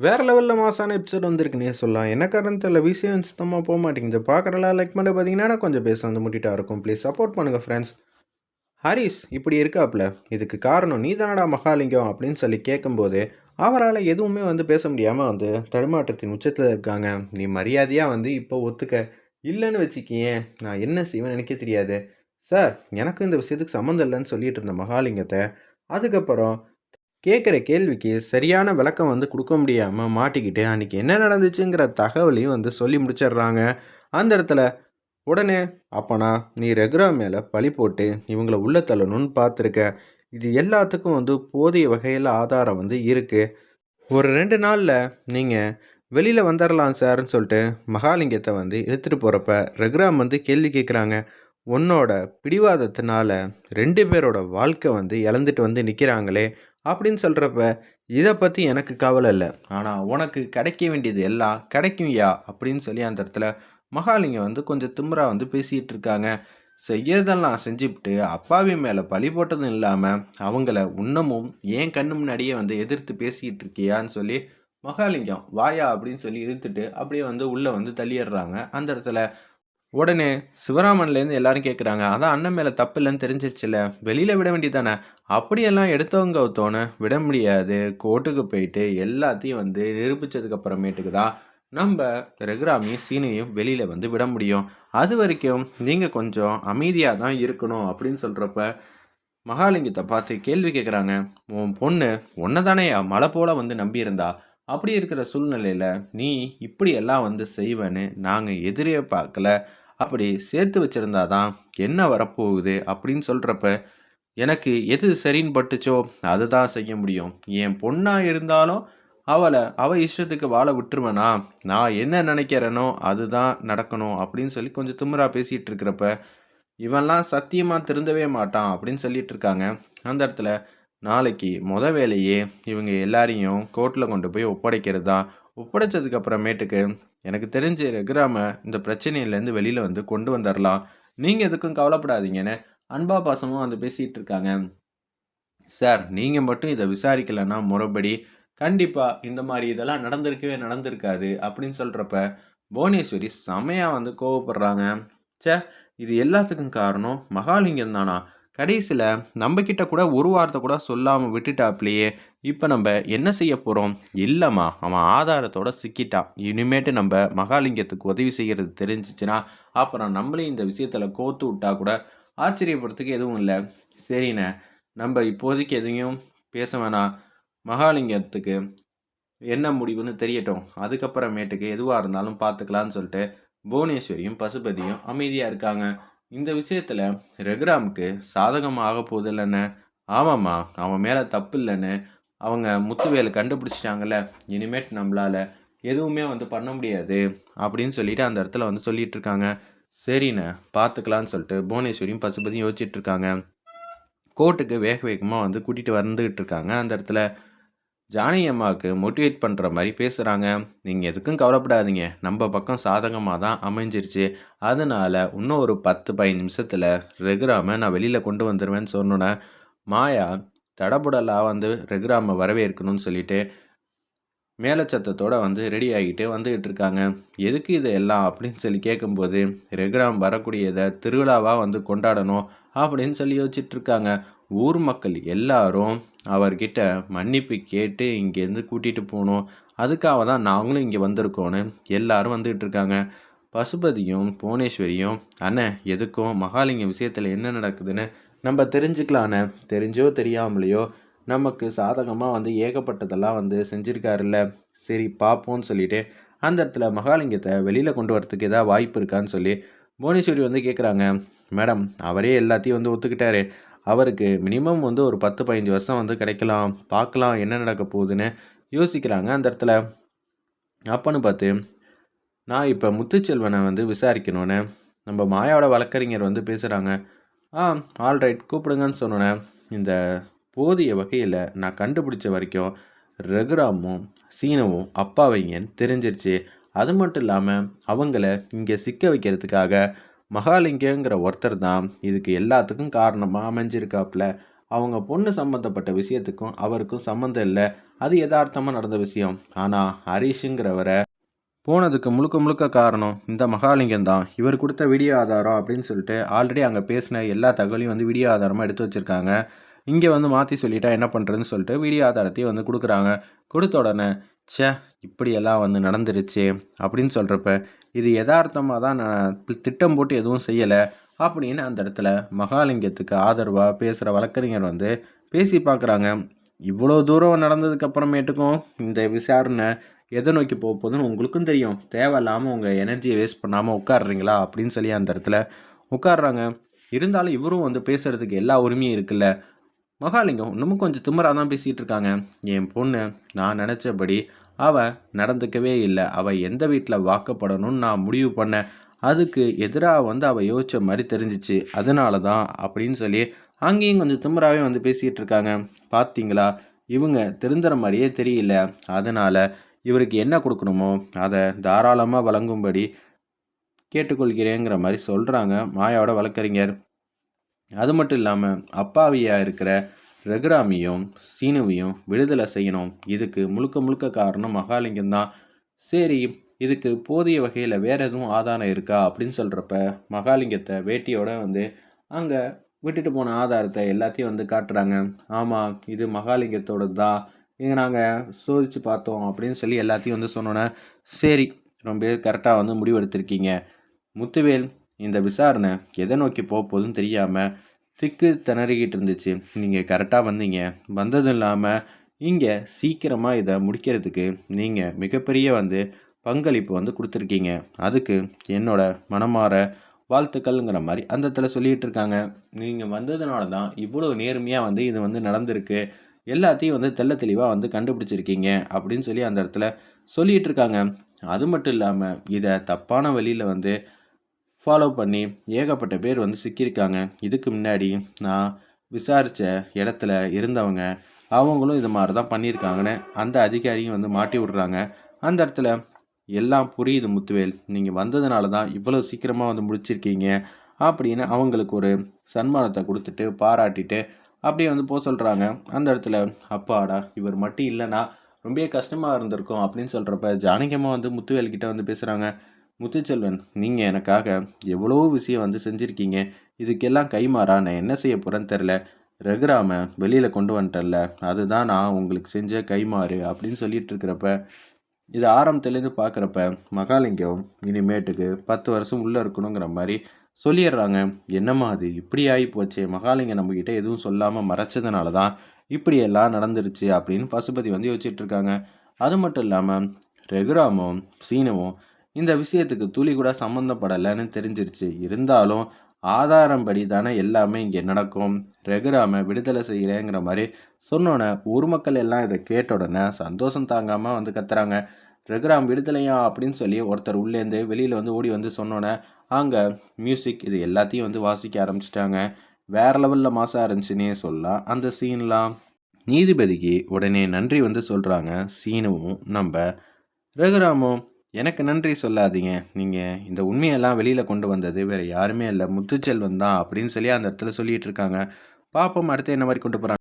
வேறு லெவலில் மாசான எபிசோட் வந்திருக்குன்னே சொல்லலாம். என்ன காரணம் தெரியல. விஷயம் சுத்தமாக போக மாட்டேங்குது. பார்க்குறலாம் லைக் பண்ணி பார்த்தீங்கன்னா கொஞ்சம் பேச வந்து முட்டிட்டா இருக்கும். ப்ளீஸ் சப்போர்ட் பண்ணுங்கள் ஃப்ரெண்ட்ஸ் ஹரிஸ் இப்படி இருக்காப்ல. இதுக்கு காரணம் நீ தானடா மகாலிங்கம் அப்படின்னு சொல்லி கேட்கும்போது அவரால் எதுவுமே வந்து பேச முடியாமல் வந்து தடுமாற்றத்தின் உச்சத்தில் இருக்காங்க. நீ மரியாதையாக வந்து இப்போ ஒத்துக்க. இல்லைன்னு வச்சுக்கியேன் நான் என்ன செய்வேன் நினைக்க தெரியாது. சார் எனக்கு இந்த விஷயத்துக்கு சம்மந்தம் இல்லைன்னு சொல்லிட்டு இருந்த மகாலிங்கத்தை அதுக்கப்புறம் கேட்குற கேள்விக்கு சரியான விளக்கம் வந்து கொடுக்க முடியாமல் மாட்டிக்கிட்டு அன்றைக்கி என்ன நடந்துச்சுங்கிற தகவலையும் வந்து சொல்லி முடிச்சிடுறாங்க. அந்த இடத்துல உடனே அப்பனா நீ ரெகுரா மேலே பழி போட்டு இவங்கள உள்ள தள்ளணும்னு பார்த்துருக்க. இது எல்லாத்துக்கும் வந்து போதிய வகையில் ஆதாரம் வந்து இருக்குது ஒரு ரெண்டு நாளில் நீங்கள் வெளியில் வந்துடலாம் சார்னு சொல்லிட்டு மகாலிங்கத்தை வந்து எடுத்துகிட்டு போகிறப்ப ரெகுராம் வந்து கேள்வி கேட்குறாங்க. உன்னோட பிடிவாதத்தினால ரெண்டு பேரோட வாழ்க்கை வந்து இழந்துட்டு வந்து நிற்கிறாங்களே அப்படின்னு சொல்கிறப்ப இதை பற்றி எனக்கு கவலை இல்லை. ஆனால் உனக்கு கிடைக்க வேண்டியது எல்லாம் கிடைக்கும்யா அப்படின்னு சொல்லி அந்த இடத்துல மகாலிங்கம் வந்து கொஞ்சம் திமுறா வந்து பேசிகிட்டு இருக்காங்க. செய்யறதெல்லாம் செஞ்சுவிட்டு அப்பாவி மேலே பழி போட்டதும் இல்லாமல் அவங்கள இன்னமும் ஏன் கண்ணு முன்னாடியே வந்து எதிர்த்து பேசிக்கிட்டு இருக்கியான்னு சொல்லி மகாலிங்கம் வாயா அப்படின்னு சொல்லி இழுத்துட்டு அப்படியே வந்து உள்ளே வந்து தள்ளிடுறாங்க. அந்த இடத்துல உடனே சிவராமன்லேருந்து எல்லாரும் கேட்குறாங்க அதான் அண்ணன் மேலே தப்பு இல்லைன்னு தெரிஞ்சிருச்சுல வெளியில் விட வேண்டியதானே அப்படியெல்லாம் எடுத்தவங்க ஒருத்தவனை விட முடியாது. கோர்ட்டுக்கு போயிட்டு எல்லாத்தையும் வந்து நிரூபித்ததுக்கு அப்புறமேட்டுக்கு தான் நம்ம ரெகுராமியும் சீனையும் வெளியில் வந்து விட முடியும். அது வரைக்கும் நீங்கள் கொஞ்சம் அமைதியாக தான் இருக்கணும் அப்படின்னு சொல்கிறப்ப மகாலிங்கத்தை பார்த்து கேள்வி கேட்குறாங்க உன் பொண்ணு ஒன்றை தானே மலை போல் வந்து நம்பியிருந்தா? அப்படி இருக்கிற சூழ்நிலையில் நீ இப்படியெல்லாம் வந்து செய்வேன்னு நாங்கள் எதிரே பார்க்கல. அப்படி சேர்த்து வச்சுருந்தா தான் என்ன வரப்போகுது அப்படின்னு சொல்கிறப்ப எனக்கு எது சரின்னு பட்டுச்சோ அதுதான் செய்ய முடியும். என் பொண்ணாக இருந்தாலும் அவளை அவள் இஷ்டத்துக்கு வாழ விட்டுருவேனா? நான் என்ன நினைக்கிறேனோ அதுதான் நடக்கணும் அப்படின்னு சொல்லி கொஞ்சம் திமிரா பேசிகிட்டு இருக்கிறப்ப இவன்லாம் சத்தியமாக திருந்தவே மாட்டான் அப்படின்னு சொல்லிட்டு இருக்காங்க. அந்த இடத்துல நாளைக்கு முத வேலையே இவங்க எல்லாரையும் கோர்ட்டில் கொண்டு போய் ஒப்படைக்கிறது? தான் ஒப்படைச்சதுக்கு அப்புறமேட்டுக்கு எனக்கு தெரிஞ்சு ரெகுராம இந்த பிரச்சனையிலேருந்து வெளியில் வந்து கொண்டு வந்துடலாம் நீங்கள் எதுக்கும் கவலைப்படாதீங்கன்னு அன்பா பாசமும் வந்து பேசிகிட்டு இருக்காங்க சார் நீங்கள் மட்டும் இதை விசாரிக்கலைன்னா முறைப்படி கண்டிப்பாக இந்த மாதிரி இதெல்லாம் நடந்திருக்கவே நடந்திருக்காது அப்படின்னு சொல்கிறப்ப புவனேஸ்வரி செமையாக வந்து கோவப்படுறாங்க. சே இது எல்லாத்துக்கும் காரணம் மகாலிங்கம் தானா? கடைசியில் நம்மக்கிட்ட கூட ஒரு வார்த்தை கூட சொல்லாமல் விட்டுட்டாப்லையே இப்போ நம்ம என்ன செய்ய போகிறோம் இல்லைம்மா அவன் ஆதாரத்தோட சிக்கிட்டான். இனிமேட்டு நம்ம மகாலிங்கத்துக்கு உதவி செய்கிறது தெரிஞ்சிச்சுன்னா அப்புறம் நம்மளே இந்த விஷயத்தில் கோத்து விட்டா கூட ஆச்சரியப்படுறதுக்கு எதுவும் இல்லை. சரிண்ணே நம்ம இப்போதைக்கு எதையும் பேச வேணாம். மகாலிங்கத்துக்கு என்ன முடிவுன்னு தெரியட்டும். அதுக்கப்புறமேட்டுக்கு எதுவாக இருந்தாலும் பார்த்துக்கலான்னு சொல்லிட்டு புவனேஸ்வரியும் பசுபதியும் அமைதியாக இருக்காங்க. இந்த விஷயத்தில் ரகுராமுக்கு சாதகமாக போகுது இல்லைன்னு ஆமாம்மா அவன் மேலே தப்பு இல்லைன்னு அவங்க முத்துவேலை கண்டுபிடிச்சிட்டாங்கல்ல இனிமேட் நம்மளால் எதுவுமே வந்து பண்ண முடியாது அப்படின்னு சொல்லிட்டு அந்த இடத்துல வந்து சொல்லிகிட்டு இருக்காங்க. சரிண்ணே பார்த்துக்கலான்னு சொல்லிட்டு புவனேஸ்வரியும் பசுபதியும் யோசிச்சுட்டு இருக்காங்க. கோர்ட்டுக்கு வேக வேகமாக வந்து கூட்டிகிட்டு வந்துக்கிட்டு இருக்காங்க அந்த இடத்துல. ஜானகி அம்மாவுக்கு மோட்டிவேட் பண்ணுற மாதிரி பேசுகிறாங்க நீங்கள் எதுக்கும் கவலைப்படாதீங்க. நம்ம பக்கம் சாதகமாக தான் அமைஞ்சிருச்சு. அதனால் இன்னும் ஒரு பத்து பதினஞ்சு நிமிஷத்தில் ரெகுராமை நான் வெளியில் கொண்டு வந்துடுவேன்னு சொன்னோன்னே மாயா தடபுடலாக வந்து ரெகுராமை வரவேற்கணும்னு சொல்லிட்டு மேலச்சத்தத்தோடு வந்து ரெடி ஆகிட்டு வந்துக்கிட்டு இருக்காங்க. எதுக்கு இது எல்லாம்? அப்படின்னு சொல்லி கேட்கும்போது ரெகுராம் வரக்கூடியதை திருவிழாவாக வந்து கொண்டாடணும் அப்படின்னு சொல்லி யோசிச்சுட்ருக்காங்க ஊர் மக்கள் எல்லாரும் அவர்கிட்ட மன்னிப்பு கேட்டு இங்கேருந்து கூட்டிகிட்டு போகணும் அதுக்காக தான் நாங்களும் இங்கே வந்திருக்கோன்னு எல்லாரும் வந்துகிட்டு இருக்காங்க. பசுபதியும் புவனேஸ்வரியும் அண்ணன் எதுக்கும்? மகாலிங்க விஷயத்தில் என்ன நடக்குதுன்னு நம்ம தெரிஞ்சுக்கலான்னு தெரிஞ்சோ தெரியாமலையோ நமக்கு சாதகமாக வந்து ஏகப்பட்டதெல்லாம் வந்து செஞ்சுருக்காருல்ல. சரி பார்ப்போம்னு சொல்லிட்டு அந்த இடத்துல மகாலிங்கத்தை வெளியில் கொண்டு வரத்துக்கு ஏதாவது வாய்ப்பு இருக்கான்னு சொல்லி புவனேஸ்வரி வந்து கேட்குறாங்க மேடம் அவரே எல்லாத்தையும் வந்து ஒத்துக்கிட்டாரு. அவருக்கு மினிமம் வந்து ஒரு பத்து பதினஞ்சு வருஷம் வந்து கிடைக்கலாம். பார்க்கலாம் என்ன நடக்க போகுதுன்னு யோசிக்கிறாங்க அந்த இடத்துல. அப்பன்னு பார்த்து நான் இப்போ முத்துச்செல்வனை வந்து விசாரிக்கணும்னு நம்ம மாயாவோட வழக்கறிஞர் வந்து பேசுகிறாங்க ஆ ஆல்ரைட் கூப்பிடுங்கன்னு சொன்னோன்னே இந்த போதிய வகையில் நான் கண்டுபிடிச்ச வரைக்கும் ரகுராமும் சீனவும் அப்பாவைங்கன்னு தெரிஞ்சிருச்சு. அது மட்டும் இல்லாமல் அவங்கள இங்கே சிக்க வைக்கிறதுக்காக மகாலிங்கங்கிற ஒருத்தர் தான் இதுக்கு எல்லாத்துக்கும் காரணமாக அமைஞ்சிருக்காப்புல அவங்க பொண்ணு சம்மந்தப்பட்ட விஷயத்துக்கும் அவருக்கும் சம்மந்தம் இல்லை. அது யதார்த்தமாக நடந்த விஷயம். ஆனால் ஹரிஷுங்கிறவரை போனதுக்கு முழுக்க முழுக்க காரணம் இந்த மகாலிங்கம் தான். இவர் கொடுத்த வீடியோ ஆதாரம் அப்படின்னு சொல்லிட்டு ஆல்ரெடி அங்கே பேசின எல்லா தகவலையும் வந்து வீடியோ ஆதாரமாக எடுத்து வச்சுருக்காங்க. இங்கே வந்து மாற்றி சொல்லிட்டா என்ன பண்ணுறதுன்னு சொல்லிட்டு வீடியோ ஆதாரத்தையும் வந்து கொடுக்குறாங்க. கொடுத்த உடனே சே இப்படியெல்லாம் வந்து நடந்துருச்சு அப்படின்னு சொல்கிறப்ப இது யதார்த்தமாக தான் நான் திட்டம் போட்டு எதுவும் செய்யலை. அப்படின்னு அந்த இடத்துல மகாலிங்கத்துக்கு ஆதரவாக பேசுகிற வழக்கறிஞர் வந்து பேசி பார்க்குறாங்க. இவ்வளோ தூரம் நடந்ததுக்கப்புறமேட்டுக்கும் இந்த விசாரணை எதை நோக்கி போக போகுதுன்னு உங்களுக்கும் தெரியும். தேவையில்லாமல் உங்கள் எனர்ஜியை வேஸ்ட் பண்ணாமல் உட்காடுறீங்களா அப்படின்னு சொல்லி அந்த இடத்துல உட்காடுறாங்க இருந்தாலும் இவரும் வந்து பேசுகிறதுக்கு எல்லா உரிமையும் இருக்குல்ல. மகாலிங்கம் இன்னமும் கொஞ்சம் திமராக தான் பேசிகிட்டு இருக்காங்க. என் பொண்ணு நான் நினச்சபடி அவள் நடந்துக்கவே இல்லை. அவள் எந்த வீட்டில் வாக்கப்படணும்னு நான் முடிவு பண்ணேன் அதுக்கு எதிராக வந்து அவள் யோசித்த மாதிரி தெரிஞ்சிச்சு. அதனால தான் அப்படின்னு சொல்லி அங்கேயும் கொஞ்சம் திமுறாவே வந்து பேசிகிட்டு இருக்காங்க. பார்த்தீங்களா இவங்க திருந்துற மாதிரியே தெரியல. அதனால் இவருக்கு என்ன கொடுக்கணுமோ அதை தாராளமாக வழங்கும்படி கேட்டுக்கொள்கிறேங்கிற மாதிரி சொல்கிறாங்க மாயாவோட வழக்கறிஞர். அது மட்டும் இல்லாமல் அப்பாவியாக இருக்கிற ரகுராமியும் சீனுவையும் விடுதலை செய்யணும். இதுக்கு முழுக்க முழுக்க காரணம் மகாலிங்கம் தான். சரி இதுக்கு போதிய வகையில் வேறு எதுவும் ஆதாரம் இருக்கா அப்படின்னு சொல்கிறப்ப மகாலிங்கத்தை வேட்டியோட வந்து அங்கே விட்டுட்டு போன ஆதாரத்தை எல்லாத்தையும் வந்து காட்டுறாங்க. ஆமாம் இது மகாலிங்கத்தோட தான் இங்கே நாங்கள் சோதித்து பார்த்தோம் அப்படின்னு சொல்லி எல்லாத்தையும் வந்து சொன்னோன்னே சரி ரொம்ப கரெக்டாக வந்து முடிவெடுத்திருக்கீங்க. முத்துவேல் இந்த விசாரணை எதை நோக்கி போக போதுன்னு தெரியாமல் திக்கு திணறிக்கிட்டு இருந்துச்சு. நீங்கள் கரெக்டாக வந்தீங்க. வந்ததும் இல்லாமல் இங்கே சீக்கிரமாக இதை முடிக்கிறதுக்கு நீங்கள் மிகப்பெரிய வந்து பங்களிப்பு வந்து கொடுத்துருக்கீங்க. அதுக்கு என்னோட மனமாற வாழ்த்துக்கள்ங்கிற மாதிரி அந்த இடத்துல சொல்லிகிட்டு இருக்காங்க. நீங்கள் வந்ததுனால தான் இவ்வளோ நேர்மையாக வந்து இது வந்து நடந்திருக்கு. எல்லாத்தையும் வந்து தெள்ள தெளிவாக வந்து கண்டுபிடிச்சிருக்கீங்க அப்படின்னு சொல்லி அந்த இடத்துல சொல்லிகிட்டு இருக்காங்க. அது மட்டும் இல்லாமல் இதை தப்பான வழியில் வந்து ஃபாலோ பண்ணி ஏகப்பட்ட பேர் வந்து சிக்கியிருக்காங்க. இதுக்கு முன்னாடி நான் விசாரித்த இடத்துல இருந்தவங்க அவங்களும் இது மாதிரி தான் பண்ணியிருக்காங்கன்னு அந்த அதிகாரியும் வந்து மாட்டி விடுறாங்க. அந்த இடத்துல எல்லாம் புரியுது முத்துவேல். நீங்கள் வந்ததுனால தான் இவ்வளோ சீக்கிரமாக வந்து முடிச்சிருக்கீங்க அப்படின்னு அவங்களுக்கு ஒரு சன்மானத்தை கொடுத்துட்டு பாராட்டிட்டு அப்படியே வந்து போக சொல்கிறாங்க அந்த இடத்துல அப்பாடா இவர் மட்டும் இல்லைன்னா ரொம்ப கஷ்டமாக இருந்திருக்கும் அப்படின்னு சொல்கிறப்ப ஜானகியமாக வந்து முத்துவேல்கிட்ட வந்து பேசுகிறாங்க முத்துச்செல்வன் நீங்கள் எனக்காக எவ்வளோ விஷயம் வந்து செஞ்சுருக்கீங்க? இதுக்கெல்லாம் கைமாறா? நான் என்ன செய்ய போகிறேன்னு தெரில ரகுராம வெளியில் கொண்டு வந்துட்டேன்ல அதுதான் நான் உங்களுக்கு செஞ்ச கைமாறு அப்படின்னு சொல்லிட்டு இருக்கிறப்ப இது ஆரம்பத்துலேருந்து பார்க்குறப்ப மகாலிங்கம் இனிமேட்டுக்கு பத்து வருஷம் உள்ளே இருக்கணுங்கிற மாதிரி சொல்லிடுறாங்க. என்னம்மா அது? இப்படி ஆகி போச்சே மகாலிங்கம் நம்மக்கிட்ட எதுவும் சொல்லாமல் மறைச்சதுனால தான் இப்படியெல்லாம் நடந்துருச்சு அப்படின்னு பசுபதி வந்து யோசிச்சுட்டு இருக்காங்க. அது மட்டும் இல்லாமல் ரகுராமும் சீனவும் இந்த விஷயத்துக்கு துளி கூட சம்மந்தப்படலைன்னு தெரிஞ்சிருச்சு. இருந்தாலும் ஆதாரம்படி தானே எல்லாமே இங்கே நடக்கும். ரெகுராமை விடுதலை செய்கிறேங்கிற மாதிரி சொன்னோன்னே ஊர் மக்கள் எல்லாம் இதை கேட்ட உடனே சந்தோஷம் தாங்காமல் வந்து கத்துறாங்க. ரெகுராம் விடுதலையா அப்படின்னு சொல்லி ஒருத்தர் உள்ளேருந்து வெளியில் வந்து ஓடி வந்து சொன்னோன்னே அங்கே மியூசிக் இது எல்லாத்தையும் வந்து வாசிக்க ஆரம்பிச்சிட்டாங்க. வேறு லெவலில் மாசாக இருந்துச்சுன்னே சொல்லலாம். அந்த சீன்லாம் நீதிபதிக்கு உடனே நன்றி வந்து சொல்கிறாங்க சீனுவும் நம்ம ரகுராமும் எனக்கு நன்றி சொல்லாதீங்க. நீங்கள் இந்த உண்மையெல்லாம் வெளியில் கொண்டு வந்தது வேறு யாருமே இல்லை. முத்துச்செல்வன் தான் அப்படின்னு சொல்லி அந்த இடத்துல சொல்லிகிட்டு இருக்காங்க. பாப்போம் அடுத்து என்ன மாதிரி கொண்டு போகிறாங்க